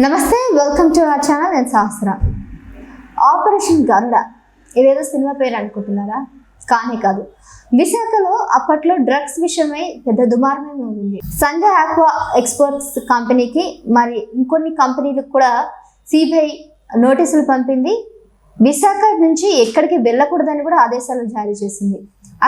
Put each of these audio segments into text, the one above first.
నమస్తే welcome to our channel నేను సహస్ర. Operation గరుడ ఇదేదో సినిమా పేరు అనుకుంటున్నారా? కానీ కాదు. విశాఖలో అప్పట్లో డ్రగ్స్ విషయమై పెద్ద దుమారమే ఉంది. సంజయ్ ఆక్వా ఎక్స్పోర్ట్స్ కంపెనీకి మరి ఇంకొన్ని కంపెనీలకు కూడా సిబిఐ నోటీసులు పంపింది. విశాఖ నుంచి ఎక్కడికి వెళ్ళకూడదని కూడా ఆదేశాలు జారీ చేసింది.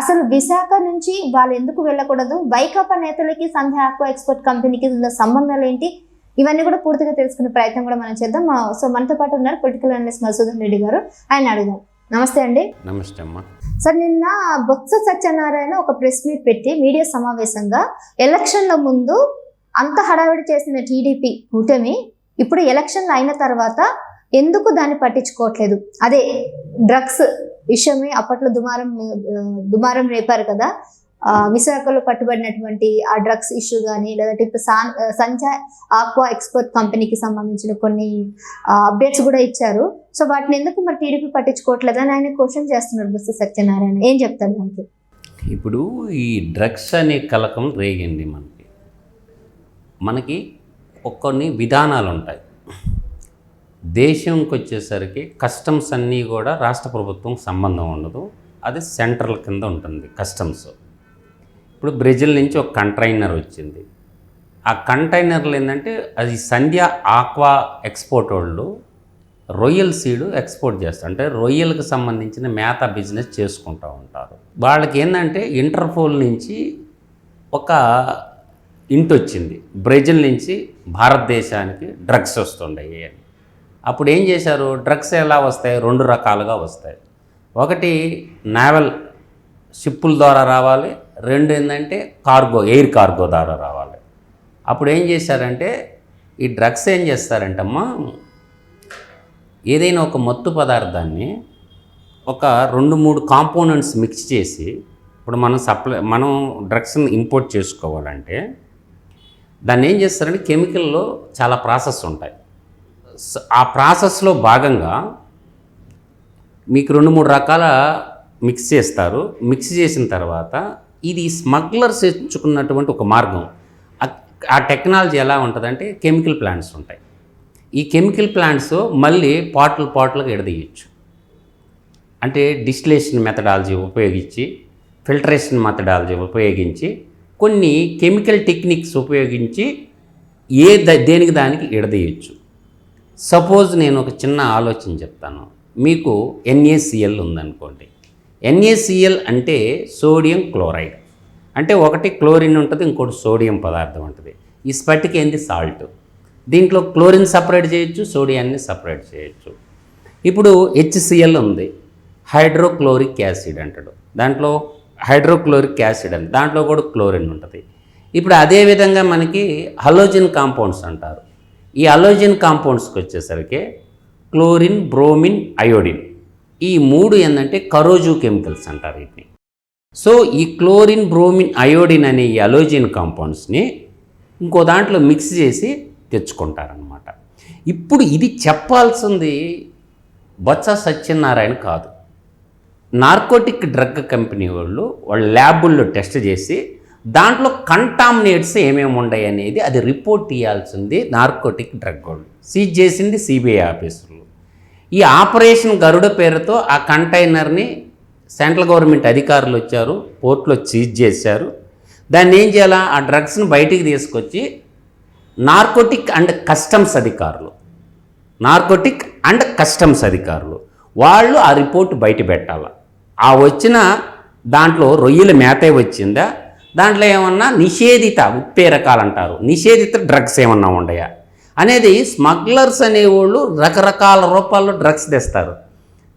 అసలు విశాఖ నుంచి వాళ్ళు ఎందుకు వెళ్ళకూడదు? వైకాపా నేతలకి సంధ్య ఆక్వా ఎక్స్పోర్ట్ కంపెనీకి ఉన్న సంబంధాలు ఏంటి? ఇవన్నీ కూడా పూర్తిగా తెలుసుకునే ప్రయత్నం కూడా మనం చేద్దాం. సో మనతో పాటు ఉన్నారు పొలిటికల్ అనలిస్ట్ మధుసూదన్ రెడ్డి గారు. ఆయన అడుగుదాం నమస్తే అండి. నమస్తే అమ్మా. సార్ నిన్న బొత్స సత్యనారాయణ ఒక ప్రెస్ మీట్ పెట్టి మీడియా సమావేశంగా ఎలక్షన్ల ముందు అంత హడావిడి చేసిన టీడీపీ కూటమి ఇప్పుడు ఎలక్షన్లు అయిన తర్వాత ఎందుకు దాన్ని పట్టించుకోవట్లేదు? అదే డ్రగ్స్ విషయమే అప్పట్లో దుమారం దుమారం రేపారు కదా. విశాఖలో పట్టుబడినటువంటి ఆ డ్రగ్స్ ఇష్యూ కానీ లేదంటే ఇప్పుడు సాన్ సంచా ఆక్వా ఎక్స్పోర్ట్ కంపెనీకి సంబంధించిన కొన్ని అప్డేట్స్ కూడా ఇచ్చారు. సో వాటిని ఎందుకు మరి టీడీపీ పట్టించుకోవట్లేదని ఆయన క్వశ్చన్ చేస్తున్నారు బుస్త సత్యనారాయణ. ఏం చెప్తారు దానికి? ఇప్పుడు ఈ డ్రగ్స్ అనే కలకం రేగింది మనకి. మనకి కొన్ని విధానాలు ఉంటాయి దేశంకి వచ్చేసరికి కస్టమ్స్ అన్నీ కూడా రాష్ట్ర ప్రభుత్వం సంబంధం ఉండదు. అది సెంట్రల్ కింద ఉంటుంది కస్టమ్స్. ఇప్పుడు బ్రెజిల్ నుంచి ఒక కంటైనర్ వచ్చింది. ఆ కంటైనర్లు ఏంటంటే అది సంధ్య ఆక్వా ఎక్స్పోర్ట్ వాళ్ళు రొయ్యల సీడు ఎక్స్పోర్ట్ చేస్తారు. అంటే రొయ్యలకు సంబంధించిన మేత బిజినెస్ చేసుకుంటూ ఉంటారు. వాళ్ళకి ఏంటంటే ఇంటర్పోల్ నుంచి ఒక ఇంటి వచ్చింది. బ్రెజిల్ నుంచి భారతదేశానికి డ్రగ్స్ వస్తుండయి అని. అప్పుడు ఏం చేశారు? డ్రగ్స్ ఎలా వస్తాయి? రెండు రకాలుగా వస్తాయి. ఒకటి నావల్ షిప్పుల ద్వారా రావాలి. రెండు ఏంటంటే కార్గో ఎయిర్ కార్గో ద్వారా రావాలి. అప్పుడు ఏం చేశారంటే ఈ డ్రగ్స్ ఏం చేస్తారంటమ్మా ఏదైనా ఒక మత్తు పదార్థాన్ని ఒక రెండు మూడు కాంపోనెంట్స్ మిక్స్ చేసి ఇప్పుడు మనం సప్లై మనం డ్రగ్స్ని ఇంపోర్ట్ చేసుకోవాలంటే దాన్ని ఏం చేస్తారంటే కెమికల్లో చాలా ప్రాసెస్ ఉంటాయి. ఆ ప్రాసెస్లో భాగంగా మీకు రెండు మూడు రకాల మిక్స్ చేస్తారు. మిక్స్ చేసిన తర్వాత ఇది స్మగ్లర్స్ ఎంచుకున్నటువంటి ఒక మార్గం. ఆ- ఆ టెక్నాలజీ ఎలా ఉంటుందంటే కెమికల్ ప్లాంట్స్ ఉంటాయి. ఈ కెమికల్ ప్లాంట్స్ మళ్ళీ పాటలు పాటలుగా ఎడదీయచ్చు అంటే డిస్టిలేషన్ మెథడాలజీ ఉపయోగించి ఫిల్టరేషన్ మెథడాలజీ ఉపయోగించి కొన్ని కెమికల్ టెక్నిక్స్ ఉపయోగించి ఏ ద- దేనికి దానికి ఎడదీయచ్చు సపోజ్ నేను ఒక చిన్న ఆలోచన చెప్తాను. మీకు ఎన్ఏసిఎల్ ఉందనుకోండి. ఎన్ఏసిఎల్ అంటే సోడియం క్లోరైడ్. అంటే ఒకటి క్లోరిన్ ఉంటుంది ఇంకోటి సోడియం పదార్థం ఉంటుంది. ఈ స్పటికి ఏంది? సాల్ట్. దీంట్లో క్లోరిన్ సపరేట్ చేయొచ్చు సోడియాన్ని సపరేట్ చేయొచ్చు. ఇప్పుడు హెచ్సిఎల్ ఉంది. హైడ్రోక్లోరిక్ యాసిడ్ అంటాడు. దాంట్లో హైడ్రోక్లోరిక్ యాసిడ్ అని దాంట్లో కూడా క్లోరిన్ ఉంటుంది. ఇప్పుడు అదే విధంగా మనకి హలోజిన్ కాంపౌండ్స్ అంటారు. ఈ హలోజిన్ కాంపౌండ్స్కి వచ్చేసరికి క్లోరిన్ బ్రోమిన్ అయోడిన్. ఈ మూడు ఏంటంటే కరోజు కెమికల్స్ అంటారు వీటిని. సో ఈ క్లోరిన్ బ్రోమిన్ అయోడిన్ అనే ఈ అలోజిన్ కాంపౌండ్స్ని ఇంకో దాంట్లో మిక్స్ చేసి తెచ్చుకుంటారనమాట ఇప్పుడు ఇది చెప్పాల్సింది బొత్స సత్యనారాయణ కాదు. నార్కోటిక్ డ్రగ్ కంపెనీ వాళ్ళు వాళ్ళ ల్యాబుల్లో టెస్ట్ చేసి దాంట్లో కంటామినేట్స్ ఏమేమి ఉన్నాయి అనేది అది రిపోర్ట్ ఇవ్వాల్సింది నార్కోటిక్ డ్రగ్ వాళ్ళు. సీజ్ చేసింది సిబిఐ ఆఫీసులు ఈ ఆపరేషన్ గరుడ పేరుతో ఆ కంటైనర్ని సెంట్రల్ గవర్నమెంట్ అధికారులు వచ్చారు పోర్ట్లో సీజ్ చేశారు. దాన్ని ఏం చేయాలా? ఆ డ్రగ్స్ని బయటికి తీసుకొచ్చి నార్కోటిక్ అండ్ కస్టమ్స్ అధికారులు నార్కోటిక్ అండ్ కస్టమ్స్ అధికారులు వాళ్ళు ఆ రిపోర్ట్ బయట పెట్టాలి? ఆ వచ్చిన దాంట్లో రొయ్యల మేతే వచ్చిందా? దాంట్లో ఏమన్నా నిషేధిత ఉత్పేరకాలు అంటారు. నిషేధిత డ్రగ్స్ ఏమన్నా ఉన్నాయా? అనేది స్మగ్లర్స్ అనేవాళ్ళు రకరకాల రూపాల్లో డ్రగ్స్ తెస్తారు.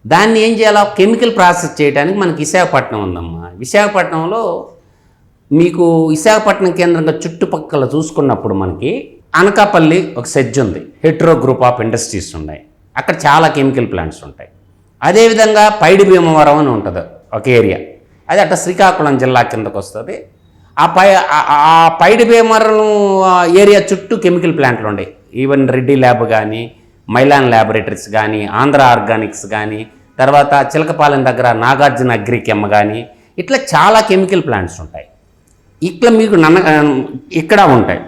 దాన్ని ఏం చేయాలో? కెమికల్ ప్రాసెస్ చేయడానికి మనకి విశాఖపట్నం ఉందమ్మా. విశాఖపట్నంలో మీకు విశాఖపట్నం కేంద్రంగా చుట్టుపక్కల చూసుకున్నప్పుడు మనకి అనకాపల్లి ఒక సెజ్ ఉంది. హెట్రో గ్రూప్ ఆఫ్ ఇండస్ట్రీస్ ఉన్నాయి. అక్కడ చాలా కెమికల్ ప్లాంట్స్ ఉంటాయి. అదేవిధంగా పైడి భీమవరం అని ఉంటుంది ఒక ఏరియా. అది అట్లా శ్రీకాకుళం జిల్లా కిందకు వస్తుంది ఆ పై ఆ- పైడి భీమరం ఏరియా చుట్టూ కెమికల్ ప్లాంట్లు ఉన్నాయి ఈవెన్ రెడ్డి ల్యాబ్ కానీ మైలాన్ ల్యాబొరేటరీస్ కానీ ఆంధ్ర ఆర్గానిక్స్ కానీ తర్వాత చిలకపాలెం దగ్గర నాగార్జున అగ్రికెమ్ కానీ ఇట్లా చాలా కెమికల్ ప్లాంట్స్ ఉంటాయి. ఇట్లా మీకు నన్న ఇక్కడ ఉంటాయి.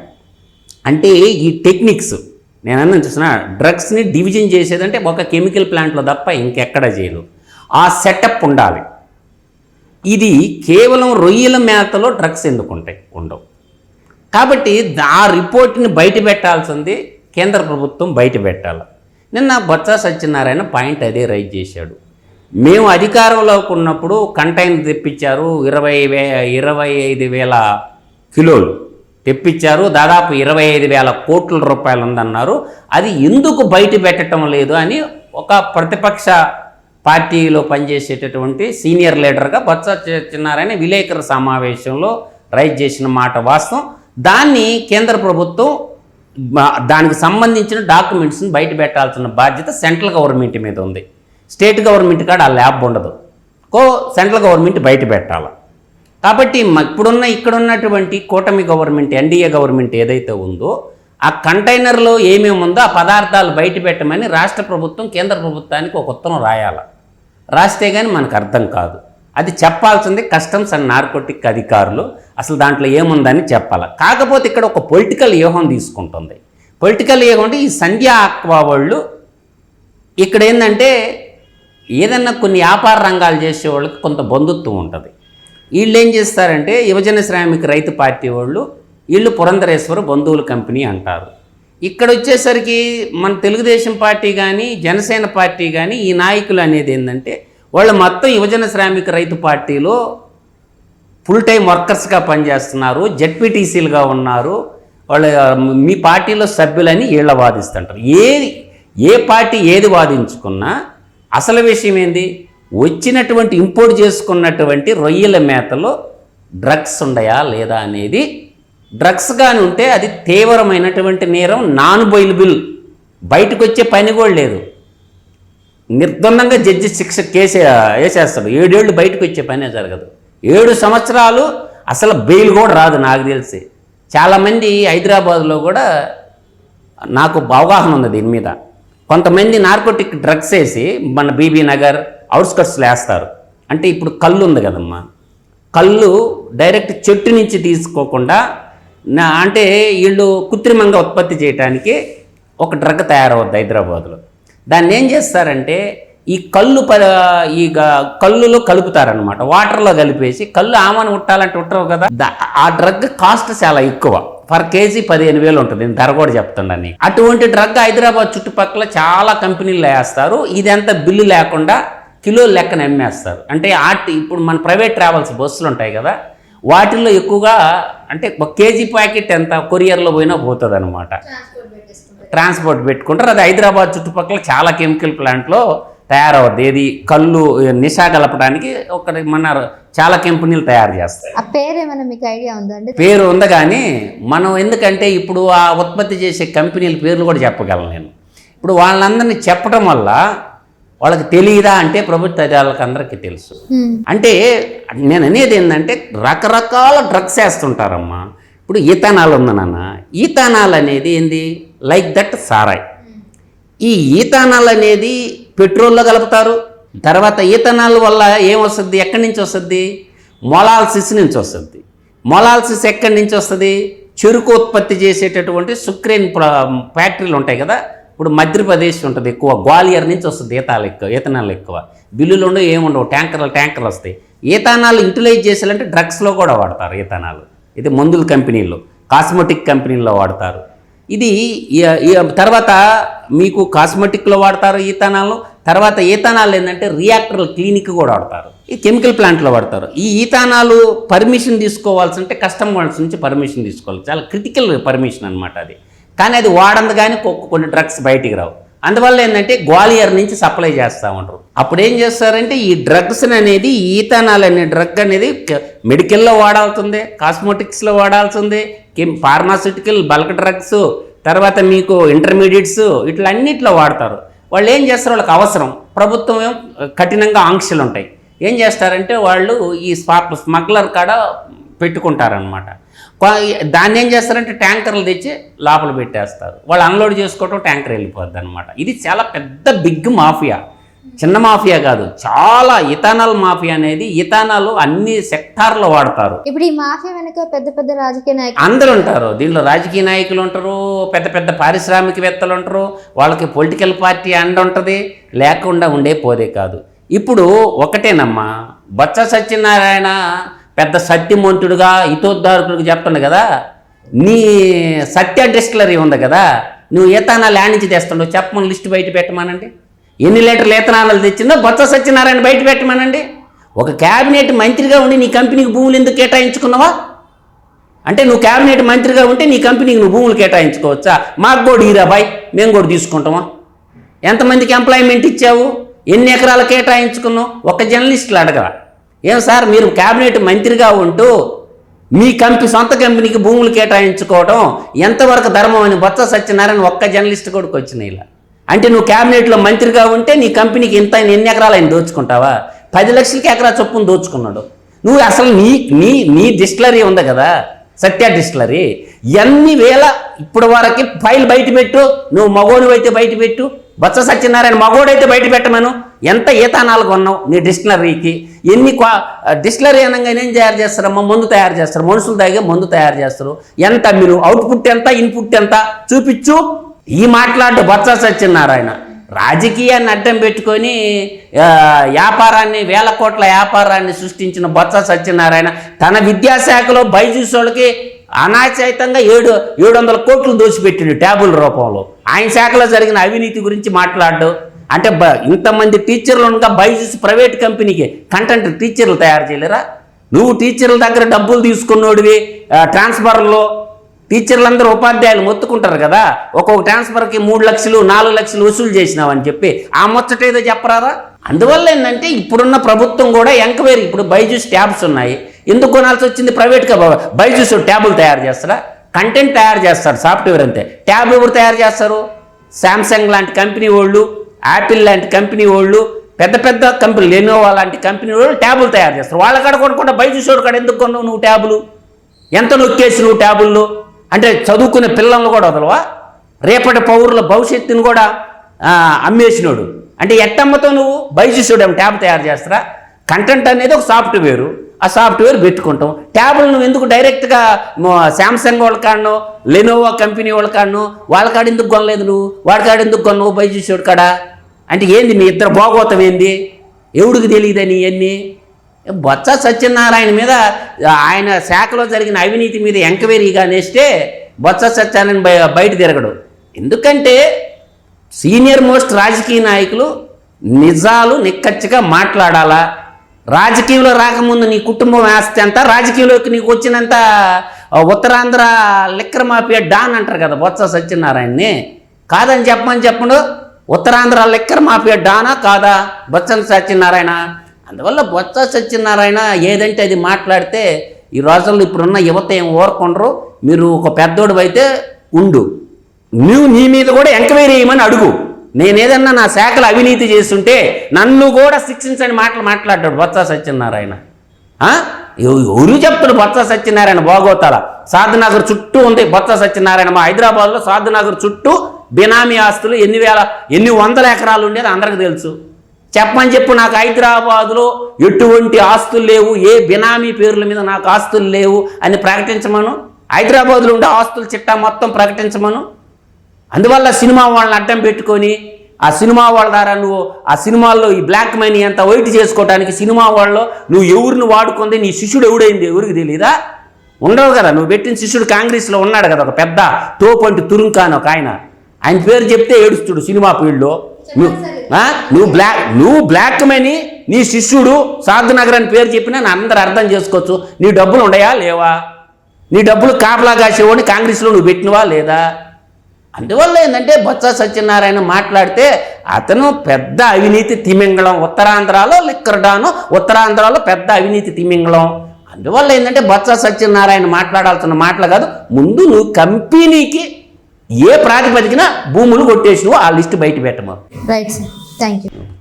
అంటే ఈ టెక్నిక్స్ నేను అన్న చూసిన డ్రగ్స్ని డివిజన్ చేసేదంటే ఒక కెమికల్ ప్లాంట్లో తప్ప ఇంకెక్కడ చేయదు ఆ సెటప్ ఉండాలి. ఇది కేవలం రొయ్యల మేతలో డ్రగ్స్ ఎందుకు ఉంటాయి ఉండవు. కాబట్టి ఆ రిపోర్ట్ని బయట పెట్టాల్సింది కేంద్ర ప్రభుత్వం బయట పెట్టాలి. నిన్న బొత్స సత్యనారాయణ పాయింట్ అదే రైజ్ చేశాడు. మేము అధికారంలోకి ఉన్నప్పుడు కంటైనర్ తెప్పించారు ఇరవై వే ఇరవై ఐదు వేల కిలోలు. తెప్పించారు దాదాపు ఇరవై ఐదు వేల కోట్ల రూపాయలు ఉందన్నారు. అది ఎందుకు బయట పెట్టడం లేదు అని ఒక ప్రతిపక్ష పార్టీలో పనిచేసేటటువంటి సీనియర్ లీడర్గా బొత్స సత్యనారాయణ విలేకరుల సమావేశంలో రైజ్ చేసిన మాట వాస్తవం. దాన్ని కేంద్ర ప్రభుత్వం దానికి సంబంధించిన డాక్యుమెంట్స్ని బయట పెట్టాల్సిన బాధ్యత సెంట్రల్ గవర్నమెంట్ మీద ఉంది. స్టేట్ గవర్నమెంట్ కాడ ఆ ల్యాబ్ ఉండదు. కో సెంట్రల్ గవర్నమెంట్ బయట పెట్టాలి. కాబట్టి ఇప్పుడున్న ఇక్కడున్నటువంటి కూటమి గవర్నమెంట్ ఎన్డీఏ గవర్నమెంట్ ఏదైతే ఉందో ఆ కంటైనర్లో ఏమేమి ఉందో ఆ పదార్థాలు బయట పెట్టమని రాష్ట్ర ప్రభుత్వం కేంద్ర ప్రభుత్వానికి ఒక ఉత్తరం రాయాలి. రాస్తే కానీ మనకు అర్థం కాదు. అది చెప్పాల్సింది కస్టమ్స్ అండ్ నార్కోటిక్ అధికారులు. అసలు దాంట్లో ఏముందని చెప్పాలి. కాకపోతే ఇక్కడ ఒక పొలిటికల్ వ్యూహం తీసుకుంటుంది. పొలిటికల్ వ్యూహం అంటే ఈ సంధ్యా ఆక్వా వాళ్ళు ఇక్కడ ఏంటంటే ఏదన్నా కొన్ని వ్యాపార రంగాలు చేసే వాళ్ళకి కొంత బంధుత్వం ఉంటుంది. వీళ్ళు ఏం చేస్తారంటే యువజన శ్రామిక రైతు పార్టీ వాళ్ళు వీళ్ళు పురంధరేశ్వర బంధువుల కంపెనీ అంటారు. ఇక్కడ వచ్చేసరికి మన తెలుగుదేశం పార్టీ కానీ జనసేన పార్టీ కానీ ఈ నాయకులు అనేది ఏంటంటే వాళ్ళు మొత్తం యువజన శ్రామిక రైతు పార్టీలో ఫుల్ టైం వర్కర్స్గా పనిచేస్తున్నారు జెడ్పీటీసీలుగా ఉన్నారు. వాళ్ళ మీ పార్టీలో సభ్యులని వీళ్ళ వాదిస్తుంటారు. ఏది ఏ పార్టీ ఏది వాదించుకున్నా అసలు విషయం ఏంది? వచ్చినటువంటి ఇంపోర్ట్ చేసుకున్నటువంటి రొయ్యల మేతలో డ్రగ్స్ ఉన్నాయా లేదా అనేది డ్రగ్స్ కానీ ఉంటే అది తీవ్రమైనటువంటి నేరం నాన్ బొయిలబుల్ బయటకు వచ్చే పని కూడా లేదు. నిర్ద్వందంగా జడ్జి శిక్ష కేసే వేసేస్తాడు. ఏడేళ్ళు బయటకు వచ్చే పనే జరగదు. ఏడు సంవత్సరాలు అసలు బెయిల్ కూడా రాదు నాకు తెలిసి. చాలామంది హైదరాబాద్లో కూడా నాకు అవగాహన ఉంది దీని మీద. కొంతమంది నార్కోటిక్ డ్రగ్స్ వేసి మన బీబీ నగర్ అవుట్స్కట్స్లో వేస్తారు. అంటే ఇప్పుడు కళ్ళు ఉంది కదమ్మా. కళ్ళు డైరెక్ట్ చెట్టు నుంచి తీసుకోకుండా నా అంటే వీళ్ళు కృత్రిమంగా ఉత్పత్తి చేయడానికి ఒక డ్రగ్ తయారవుద్ది హైదరాబాద్లో. దాన్ని ఏం చేస్తారంటే ఈ కళ్ళు ప ఈ కళ్ళులో కలుపుతారనమాట వాటర్లో కలిపేసి కళ్ళు ఆమని ఉట్టాలంటే ఉట్టరు కదా. ఆ డ్రగ్ కాస్ట్ చాలా ఎక్కువ. పర్ కేజీ పదిహేను వేలు ఉంటుంది. నేను ధర కూడా చెప్తున్నాను అటువంటి డ్రగ్ హైదరాబాద్ చుట్టుపక్కల చాలా కంపెనీలు వేస్తారు. ఇదంతా బిల్లు లేకుండా కిలో లెక్కన అమ్మేస్తారు. అంటే ఆటి ఇప్పుడు మన ప్రైవేట్ ట్రావెల్స్ బస్సులు ఉంటాయి కదా. వాటిల్లో ఎక్కువగా అంటే ఒక కేజీ ప్యాకెట్ ఎంత కొరియర్లో పోయినా పోతుంది అనమాట ట్రాన్స్పోర్ట్ పెట్టుకుంటారు. అది హైదరాబాద్ చుట్టుపక్కల చాలా కెమికల్ ప్లాంట్లో తయారవుద్ది. ఏది కళ్ళు నిశా కలపడానికి ఒక మన చాలా కంపెనీలు తయారు చేస్తాయి. ఆ పేరు ఏమైనా మీకు ఐడియా ఉందా అండి? పేరు ఉంది కానీ మనం ఎందుకంటే ఇప్పుడు ఆ ఉత్పత్తి చేసే కంపెనీల పేర్లు కూడా చెప్పగలను నేను. ఇప్పుడు వాళ్ళందరినీ చెప్పడం వల్ల వాళ్ళకి తెలియదా అంటే ప్రభుత్వ అధికారులకు అందరికీ తెలుసు. అంటే నేను అనేది ఏంటంటే రకరకాల డ్రగ్స్ వేస్తుంటారమ్మా. ఇప్పుడు ఈథానాల్ ఉంది నాన్న. ఈథానాల్ అనేది ఏంది? లైక్ దట్ సారాయ్. ఈ ఈథానాల్ అనేది పెట్రోల్లో కలుపుతారు. తర్వాత ఈథనాల్ వల్ల ఏం వస్తుంది? ఎక్కడి నుంచి వస్తుంది? మొలాల్సిస్ నుంచి వస్తుంది. మొలాల్సిస్ ఎక్కడి నుంచి వస్తుంది? చెరుకు ఉత్పత్తి చేసేటటువంటి సుక్రేన్ ఫ్యాక్టరీలు ఉంటాయి కదా. ఇప్పుడు మధ్యప్రదేశ్ ఉంటుంది ఎక్కువ గ్వాలియర్ నుంచి వస్తుంది ఈతాలు ఎక్కువ ఈతనాలు ఎక్కువ. బిల్లులు ఉండవు ఏముండవు ట్యాంకర్లు ట్యాంకర్లు వస్తాయి. ఈతానాలు యూటిలైజ్ చేసేయాలంటే డ్రగ్స్లో కూడా వాడతారు ఈతానాలు ఇది మందుల కంపెనీల్లో కాస్మెటిక్ కంపెనీల్లో వాడతారు. ఇది తర్వాత మీకు కాస్మెటిక్లో వాడతారు ఈథానాలు తర్వాత ఈథానాలు ఏంటంటే రియాక్టర్ల క్లినిక్ కూడా వాడతారు. ఈ కెమికల్ ప్లాంట్లో వాడతారు. ఈ ఈథానాలు పర్మిషన్ తీసుకోవాల్సి అంటే కస్టమర్స్ నుంచి పర్మిషన్ తీసుకోవాలి. చాలా క్రిటికల్ పర్మిషన్ అనమాట అది. కానీ అది వాడంది కానీ కొన్ని డ్రగ్స్ బయటికి రావు. అందువల్ల ఏంటంటే గ్వాలియర్ నుంచి సప్లై చేస్తూ ఉంటారు. అప్పుడు ఏం చేస్తారంటే ఈ డ్రగ్స్ అనేది ఈథనాల్ అనే డ్రగ్ అనేది మెడికల్లో వాడాల్సిందే కాస్మోటిక్స్లో వాడాల్సిందే ఫార్మాసిటికల్ బల్క్ డ్రగ్స్ తర్వాత మీకు ఇంటర్మీడియట్స్ ఇట్లా అన్నిట్లో వాడతారు. వాళ్ళు ఏం చేస్తారు? వాళ్ళకి అవసరం. ప్రభుత్వం కఠినంగా ఆంక్షలు ఉంటాయి. ఏం చేస్తారంటే వాళ్ళు ఈ స్మగ్లర్ కాడ పెట్టుకుంటారనమాట దాన్ని ఏం చేస్తారంటే ట్యాంకర్లు తెచ్చి లోపల పెట్టేస్తారు. వాళ్ళు అన్లోడ్ చేసుకోవటం ట్యాంకర్ వెళ్ళిపోద్ది అనమాట ఇది చాలా పెద్ద బిగ్ మాఫియా. చిన్న మాఫియా కాదు చాలా ఇథానల్ మాఫియా అనేది ఇథానల్ అన్ని సెక్టార్లో వాడతారు. ఇప్పుడు ఈ మాఫియా వెనుక పెద్ద పెద్ద రాజకీయ నాయకులు అందరూ ఉంటారు. దీంట్లో రాజకీయ నాయకులు ఉంటారు పెద్ద పెద్ద పారిశ్రామికవేత్తలు ఉంటారు వాళ్ళకి పొలిటికల్ పార్టీ అండ ఉంటుంది లేకుండా ఉండే పోదే కాదు. ఇప్పుడు ఒకటేనమ్మా బొత్స సత్యనారాయణ పెద్ద సత్యమంతుడుగా హితోద్ధారకుడికి చెప్తుండు కదా? నీ సత్య డిస్టిలరీ ఉంది కదా? నువ్వు ఈతనాలు యాడ్ నుంచి తెస్తుండవు. చెప్పమని లిస్ట్ బయట పెట్టమనండి. ఎన్ని లీటర్లు ఏతనాలు తెచ్చిందో బొత్స సత్యనారాయణ బయట పెట్టమనండి. ఒక క్యాబినెట్ మంత్రిగా ఉండి నీ కంపెనీకి భూములు ఎందుకు కేటాయించుకున్నావా? అంటే నువ్వు క్యాబినెట్ మంత్రిగా ఉంటే నీ కంపెనీకి నువ్వు భూములు కేటాయించుకోవచ్చా? మాకు కూడా ఈరా బాయ్ మేము కూడా తీసుకుంటామా? ఎంతమందికి ఎంప్లాయ్మెంట్ ఇచ్చావు? ఎన్ని ఎకరాలు కేటాయించుకున్నావు? ఒక జర్నలిస్టులు అడగరా. ఏం సార్ మీరు క్యాబినెట్ మంత్రిగా ఉంటూ మీ కంపెనీ సొంత కంపెనీకి భూములు కేటాయించుకోవడం ఎంతవరకు ధర్మం అని బొత్స సత్యనారాయణ ఒక్క జర్నలిస్ట్ కొడుకు వచ్చిన ఇలా. అంటే నువ్వు క్యాబినెట్లో మంత్రిగా ఉంటే నీ కంపెనీకి ఇంత ఎన్ని ఎకరాలు ఆయన దోచుకుంటావా? పది లక్షలకి ఎకరా చొప్పున దోచుకున్నాడు. నువ్వు అసలు నీ నీ నీ డిస్టిలరీ ఉంది కదా సత్య డిస్టిలరీ. ఎన్ని వేల ఇప్పుడు వరకు ఫైల్ బయట పెట్టు నువ్వు మగోడు అయితే బయట పెట్టు బొత్స సత్యనారాయణ మగోడైతే బయట పెట్టమను. ఎంత ఈతానాలు కొన్నావు? నీ డిక్షనరీకి ఎన్ని క్వా డిక్షనరీ అనగానే ఏం తయారు చేస్తారమ్మా? మందు తయారు చేస్తారు. మనుషులు తాగే మందు తయారు చేస్తారు. ఎంత మీరు? అవుట్పుట్ ఎంత? ఇన్పుట్ ఎంత? చూపించు ఈ మాట్లాడు బొత్స సత్యనారాయణ. రాజకీయాన్ని అడ్డం పెట్టుకొని వ్యాపారాన్ని వేల కోట్ల వ్యాపారాన్ని సృష్టించిన బొత్స సత్యనారాయణ తన విద్యాశాఖలో బైజూస్ వాళ్ళకి అనాచయితంగా ఏడు ఏడు వందల కోట్లు దోచిపెట్టిండు ట్యాబుల్ రూపంలో. ఆయన శాఖలో జరిగిన అవినీతి గురించి మాట్లాడు. అంటే బ ఇంతమంది టీచర్లు ఉండగా బైజూస్ ప్రైవేట్ కంపెనీకి కంటెంట్ టీచర్లు తయారు చేయలేరా? నువ్వు టీచర్ల దగ్గర డబ్బులు తీసుకున్నోడివి ట్రాన్స్ఫర్లో టీచర్లందరూ ఉపాధ్యాయులు మొత్తుకుంటారు కదా. ఒక్కొక్క ట్రాన్స్ఫర్కి మూడు లక్షలు నాలుగు లక్షలు వసూలు చేసినావని చెప్పి ఆ ముచ్చట ఏదో చెప్పరారా అందువల్ల ఏంటంటే ఇప్పుడున్న ప్రభుత్వం కూడా ఎంక్వైరీ ఇప్పుడు బైజూస్ ట్యాబ్స్ ఉన్నాయి. ఎందుకు కొనాల్సి వచ్చింది ప్రైవేట్గా బైజూస్ ట్యాబులు తయారు చేస్తారా? కంటెంట్ తయారు చేస్తారు సాఫ్ట్వేర్ అంతే. ట్యాబ్ ఎవరు తయారు చేస్తారు? శాంసంగ్ లాంటి కంపెనీ వాళ్ళు. యాపిల్ లాంటి కంపెనీ వాళ్ళు పెద్ద పెద్ద కంపెనీ లెనోవా లాంటి కంపెనీ వాళ్ళు ట్యాబులు తయారు చేస్తారు. వాళ్ళ కాడ కొనుక్కుంటే బయట చూసేవాడు కాడ ఎందుకు కొన్నావు నువ్వు ట్యాబులు ఎంత నొక్కేసి నువ్వు ట్యాబుల్లో అంటే చదువుకునే పిల్లలను కూడా వదలవా? రేపటి పౌరుల భవిష్యత్తుని కూడా అమ్మేసినోడు. అంటే ఎట్టమ్మతో నువ్వు? బైజూసుడు ఏమో ట్యాబ్ తయారు చేస్తారా? కంటెంట్ అనేది ఒక సాఫ్ట్వేరు ఆ సాఫ్ట్వేర్ పెట్టుకుంటాం. ట్యాబ్లు నువ్వు ఎందుకు డైరెక్ట్గా శాంసంగ్ వాళ్ళ కాడనో లెనోవా కంపెనీ వాళ్ళ కాడనో వాళ్ళ కాడ ఎందుకు కొనలేదు నువ్వు? వాడి కాడ ఎందుకు కొన్నావు బైజూసుడు కాడ? అంటే ఏంది మీ ఇద్దరు భోగోతం ఏంది? ఎవడికి తెలియదని ఇవన్నీ? బొత్స సత్యనారాయణ మీద ఆయన శాఖలో జరిగిన అవినీతి మీద ఎంక్వైరీగా నేస్తే బొత్స సత్యనారాయణ బయ- బయట తిరగడు. ఎందుకంటే సీనియర్ మోస్ట్ రాజకీయ నాయకులు నిజాలు నిక్కచ్చిగా మాట్లాడాలా? రాజకీయంలో రాకముందు నీ కుటుంబం ఆస్తి అంతా రాజకీయంలోకి నీకు వచ్చినంత ఉత్తరాంధ్ర లిక్కర్ మాఫియా డాన్ అంటారు కదా బొత్స సత్యనారాయణని కాదని చెప్పమని చెప్పండు ఉత్తరాంధ్ర లెక్కర్ మాఫియా డానా కాదా? బొత్స సత్యనారాయణ. అందువల్ల బొత్స సత్యనారాయణ ఏదంటే అది మాట్లాడితే ఈ రోజుల్లో ఇప్పుడున్న యువత ఏం ఊరకొండరు? మీరు ఒక పెద్దోడు అయితే ఉండు. నువ్వు నీ మీద కూడా ఎంక్వైరీ చేయమని అడుగు. నేనేదన్నా నా శాఖలు అవినీతి చేస్తుంటే నన్ను కూడా శిక్షించని మాటలు మాట్లాడాడు బొత్స సత్యనారాయణ. ఎవరు చెప్తాడు బొత్స సత్యనారాయణ బాగోతాల? సాధనగర్ చుట్టూ ఉంది బొత్స సత్యనారాయణ. మా హైదరాబాద్లో సాధనగర్ చుట్టూ బినామీ ఆస్తులు ఎన్ని వేల ఎన్ని వందల ఎకరాలు ఉండేది అందరికి తెలుసు. చెప్పని చెప్పు నాకు హైదరాబాదులో ఎటువంటి ఆస్తులు లేవు ఏ బినామీ పేర్ల మీద నాకు ఆస్తులు లేవు అని ప్రకటించమను? హైదరాబాద్లో ఉండే ఆస్తుల చిట్టా మొత్తం ప్రకటించమను? అందువల్ల సినిమా వాళ్ళని అడ్డం పెట్టుకొని ఆ సినిమా వాళ్ళ ద్వారా నువ్వు ఆ సినిమాల్లో ఈ బ్లాక్ మనీ అంతా వైట్ చేసుకోవడానికి సినిమా వాళ్ళలో నువ్వు ఎవరిని వాడుకుంది నీ శిష్యుడు ఎవడైంది ఎవరికి తెలియదా ఉండవు కదా నువ్వు పెట్టిన శిష్యుడు కాంగ్రెస్లో ఉన్నాడు కదా ఒక పెద్ద తోపంటి తురుంకాను ఒక ఆయన. ఆయన పేరు చెప్తే ఏడుస్తుడు సినిమా ఫీల్డ్లో. నువ్వు బ్లాక్ నువ్వు బ్లాక్ మనీ నీ శిష్యుడు సాధనగర్ అని పేరు చెప్పినా అందరు అర్థం చేసుకోవచ్చు. నీ డబ్బులు ఉండయా లేవా? నీ డబ్బులు కాపలా కాసేవాడిని కాంగ్రెస్లో నువ్వు పెట్టినవా లేదా? అందువల్ల ఏంటంటే బొత్స సత్యనారాయణ మాట్లాడితే అతను పెద్ద అవినీతి తిమింగళం ఉత్తరాంధ్రలో లిక్కర్డాను ఉత్తరాంధ్రలో పెద్ద అవినీతి తిమింగళం. అందువల్ల ఏంటంటే బొత్స సత్యనారాయణ మాట్లాడాల్సిన మాటలు కాదు ముందు నువ్వు కంపెనీకి ఏ ప్రాతిపదికన భూములు కొట్టేసినవో ఆ లిస్ట్ బయట పెట్టమా రైట్ సార్ థ్యాంక్ యూ